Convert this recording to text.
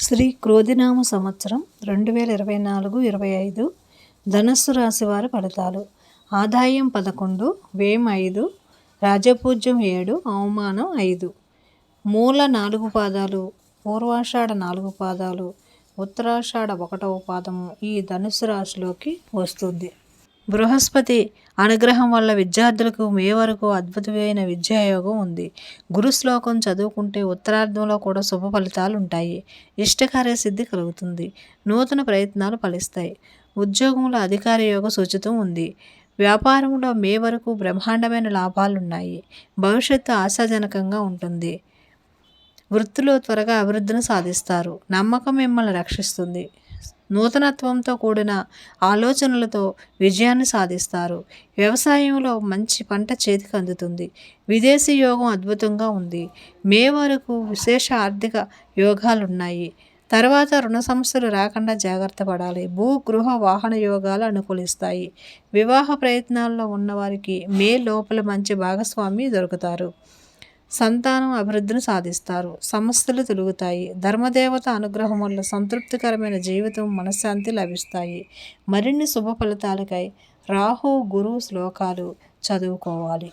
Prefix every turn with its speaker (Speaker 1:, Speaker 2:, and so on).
Speaker 1: శ్రీ క్రోధినామ సంవత్సరం రెండు వేల ఇరవై నాలుగు ఇరవై ఐదు ధనస్సు రాశి వారి ఫలితాలు. ఆదాయం పదకొండు వ్యయం ఐదు రాజపూజ్యం ఏడు అవమానం ఐదు. మూల నాలుగు పాదాలు పూర్వాషాఢ నాలుగు పాదాలు ఉత్తరాషాఢ ఒకటవ పాదము ఈ ధనుసు రాశిలోకి వస్తుంది. బృహస్పతి అనుగ్రహం వల్ల విద్యార్థులకు మే వరకు అద్భుతమైన విద్యాయోగం ఉంది. గురు శ్లోకం చదువుకుంటే ఉత్తరార్ధంలో కూడా శుభ ఫలితాలు ఉంటాయి ఇష్టకార్య సిద్ధి కలుగుతుంది. నూతన ప్రయత్నాలు ఫలిస్తాయి. ఉద్యోగంలో అధికార యోగ సూచితం ఉంది. వ్యాపారంలో మే వరకు బ్రహ్మాండమైన లాభాలున్నాయి. భవిష్యత్తు ఆశాజనకంగా ఉంటుంది. వృత్తిలో త్వరగా అభివృద్ధిని సాధిస్తారు. నమ్మకం మిమ్మల్ని రక్షిస్తుంది. నూతనత్వంతో కూడిన ఆలోచనలతో విజయాన్ని సాధిస్తారు. వ్యవసాయంలో మంచి పంట చేతికి అందుతుంది. విదేశీ యోగం అద్భుతంగా ఉంది. మే వరకు విశేష ఆర్థిక యోగాలు ఉన్నాయి తర్వాత రుణ సమస్యలు రాకుండా జాగ్రత్త పడాలి. భూ గృహ వాహన యోగాలు అనుకూలిస్తాయి. వివాహ ప్రయత్నాల్లో ఉన్నవారికి మే లోపల మంచి భాగస్వామి దొరుకుతారు. సంతానం అభివృద్ధిని సాధిస్తారు. సమస్యలు తొలుగుతాయి ధర్మదేవత అనుగ్రహం వల్ల సంతృప్తికరమైన జీవితం మనశ్శాంతి లభిస్తాయి. మరిన్ని శుభ ఫలితాలకై రాహు గురు శ్లోకాలు చదువుకోవాలి.